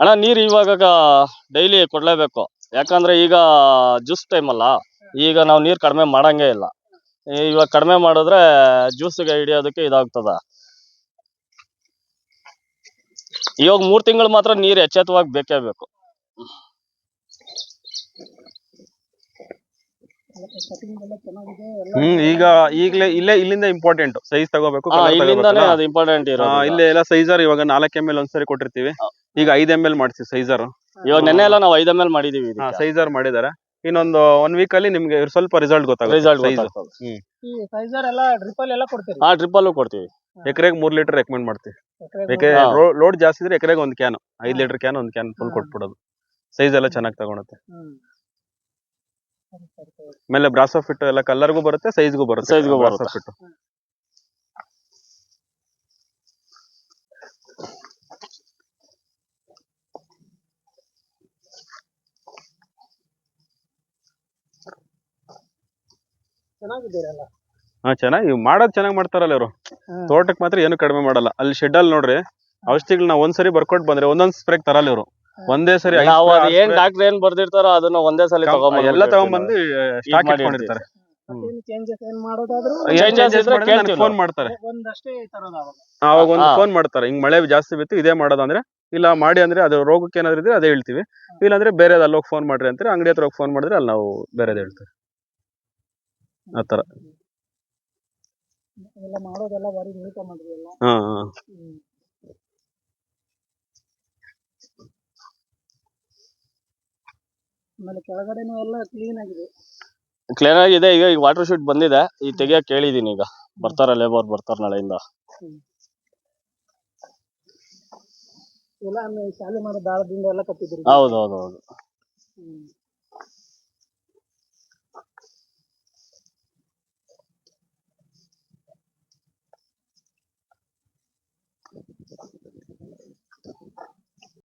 ಅಣ್ಣ, ನೀರು ಇವಾಗ ಡೈಲಿ ಕೊಡ್ಲೇಬೇಕು. ಯಾಕಂದ್ರೆ ಈಗ ಜ್ಯೂಸ್ ಟೈಮ್ ಅಲ್ಲ. ಈಗ ನಾವು ನೀರು ಕಡಿಮೆ ಮಾಡಂಗೇ ಇಲ್ಲ. ಇವಾಗ ಕಡಿಮೆ ಮಾಡಿದ್ರೆ ಜ್ಯೂಸ್ಗೆ ಹಿಡಿಯೋದಕ್ಕೆ ಇದಾಗ್ತದ. ಇವಾಗ ಮೂರ್ ತಿಂಗಳು ಮಾತ್ರ ನೀರು ಎಚ್ಚೆತ್ತವಾಗಿ ಬೇಕೇ ಬೇಕು ಕಟಿಂಗ್ ಎಲ್ಲ ಚೆನ್ನಾಗಿದೆ ಎಲ್ಲ ಹ್ಮ್ ಈಗ ಈಗ್ಲೇ ಇಲ್ಲೇ ಇಲ್ಲಿಂದ ಇಂಪಾರ್ಟೆಂಟ್ ಸೈಜ್ ತಗೋಬೇಕು ಹಾ colour ಇಲ್ಲಿಂದಾನೇ ತಗೋಬೇಕಲ್ಲ? ಅದು ಇಂಪಾರ್ಟೆಂಟ್ ಆ, ಇರೋದು ಇಲ್ಲೇ ಎಲ್ಲ ಸೈಜರ್ ಇವಾಗ ನಾಲ್ಕು ಎಂ ಎಲ್ ಒಂದ್ಸರಿ ಕೊಟ್ಟಿರ್ತೀವಿ. ಈಗ ಐದ್ ಎಂ ಎಲ್ ಮಾಡ್ತೀವಿ ಸೈಜರ್ ಇವಾಗ ನೆನ್ನೆ ಎಲ್ಲ ನಾವು ಐದ್ ಮಾಡಿದೀವಿ ಸೈಜರ್ ಮಾಡಿದ್ದಾರೆ ಇನ್ನೊಂದು ಒನ್ ವೀಕ್ ಅಲ್ಲಿ ನಿಮ್ಗೆ ಸ್ವಲ್ಪ ರಿಸಲ್ಟ್ ಗೊತ್ತಾಗುತ್ತೆ ರಿಸಲ್ಟ್ ಸೈಜ್ ಈ ಸೈಜರ್ ಎಲ್ಲ ಡ್ರಿಪ್ಪಲ್ ಎಲ್ಲ ಕೊಡ್ತೀರಿ? ಹಾ ಟ್ರಿಪಲ್ ಕೊಡ್ತೀವಿ. ಎಕರೆಗೆ ಮೂರ್ ಲೀಟರ್ ರೆಕಮೆಂಡ್ ಮಾಡ್ತೀವಿ. ಎಕರೆಗೆ ಯಾಕೆ ಹಾ. ಲೋಡ್ ಜಾಸ್ತಿ ಇದ್ರೆ ಎಕರೆಗೆ ಒಂದ್ ಕ್ಯಾನ್ ಐದ್ ಲೀಟರ್ ಕ್ಯಾನ್ ಒಂದ್ ಕ್ಯಾನ್ ಫುಲ್. ಕೊಟ್ಬಿಡೋದು. ಸೈಜ್ ಎಲ್ಲ ಚೆನ್ನಾಗಿ ತಗೊಳುತ್ತೆ. ಹ್ಮ್. ಆಮೇಲೆ ಬ್ರಾಸೋ ಫಿಟ್ ಎಲ್ಲ ಕಲರ್ಗೂ ಬರುತ್ತೆ ಸೈಜ್ಗೂ ಬರುತ್ತೆ. ಸೈಜ್ ಗೂ ಬ್ರಾಸೋ ಬರುತ್ತೆ. ಫಿಟ್ ಹಾ ಚೆನ್ನಾಗಿ ಮಾಡೋದ್ ಚೆನ್ನಾಗಿ ಮಾಡ್ತಾರಲ್ಲ ಇವರು. ತೋಟಕ್ಕೆ ಮಾತ್ರ ಏನು ಕಡಿಮೆ ಮಾಡಲ್ಲ. ಅಲ್ಲಿ ಶೆಡ್ ಅಲ್ಲಿ ನೋಡ್ರಿ ಔಷಧಿಗಳನ್ನ ಒಂದ್ಸರಿ ಬರ್ಕೊಟ್ ಬಂದ್ರೆ ಒಂದೊಂದ್ ಸ್ಪ್ರೇ ತರಲ್ಲ ಇವರು. ಒಂದೇ ಸರಿ ಐದ್ ನಾವು ಅದು ಏನ್ ಡಾಕ್ಟರ್ ಏನ್ ಬರ್ದಿರ್ತಾರೋ ಅದನ್ನ ಒಂದೇ ಸಲ ಕಮ್- ತಗೊಂಡ್ ಎಲ್ಲ ತಗೊಂಡ್ಬಂದು ಸ್ಟಾಕ್ ಮಾಡಿ ಇಟ್ಕೊಂಡಿರ್ತಾರೆ. ಮತ್ತೇನು ಚೇಂಜಸ್ ಏನ್ ಮಾಡೋದಾದ್ರೂ Changes ಇದ್ರೆ ಕೇಳ್ತೀವಿ ಫೋನ್ ಮಾಡ್ತಾರೆ. ಒಂದಷ್ಟೇ ತರೋದು ಅವಾಗ ಅವಾಗ ಒಂದು ಹಾ. ಫೋನ್ ಮಾಡ್ತಾರೆ. ಹಿಂಗ್ ಮಳೆ ಜಾಸ್ತಿ ಬಿತ್ತು ಇದೇ ಮಾಡೋದಂದ್ರೆ ಇಲ್ಲ ಮಾಡಿ ಅಂದ್ರೆ ಅದು ರೋಗಕ್ಕೆ ಏನಾದ್ರು ಇದ್ರೆ ಅದೇ ಹೇಳ್ತೀವಿ. ಇಲ್ಲಾಂದ್ರೆ ಬೇರೆ ಅಲ್ಲೋಗಿ ಹೋಗಿ ಫೋನ್ ಮಾಡ್ರಿ ಅಂತಾರೆ ಅಂಗಡಿ ಹತ್ರ ಹೋಗಿ ಫೋನ್ ಮಾಡಿದ್ರೆ ಅಲ್ಲಿ ನಾವು ಬೇರೆದ ಹೇಳ್ತಾರೆ ಆತರ ಎಲ್ಲ ಮಾಡೋದೆಲ್ಲ ಬಾರಿ ನೀಟ ಮಾಡಿದ್ವಿ ಎಲ್ಲ ಹಾ ಹಾ. ಹ್ಮ್. ಆಮೇಲೆ ಕೆಳಗಡೆನೂ ಎಲ್ಲಾ ಕ್ಲೀನ್ ಆಗಿದೆ. ಕ್ಲಿಯರ್ ಆಗಿದೆ ಈಗ ಈಗ ವಾಟರ್ ಶೂಟ್ ಬಂದಿದೆ ಈ ತೆಗಿಯಕ್ ಕೇಳಿದೀನಿ ಈಗ. ಬರ್ತಾರ ಲೇಬರ್ ಬರ್ತಾರ ನಾಳೆಯಿಂದ. ಎಲ್ಲ ಆಮೇಲೆ ಶಾಲೆ ಮಾಡೋ ದಾರದಿಂದ ಎಲ್ಲಾ ಕಟ್ಟಿದ್ರಿ ಹೌದು ಹೌದು ಹೌದು.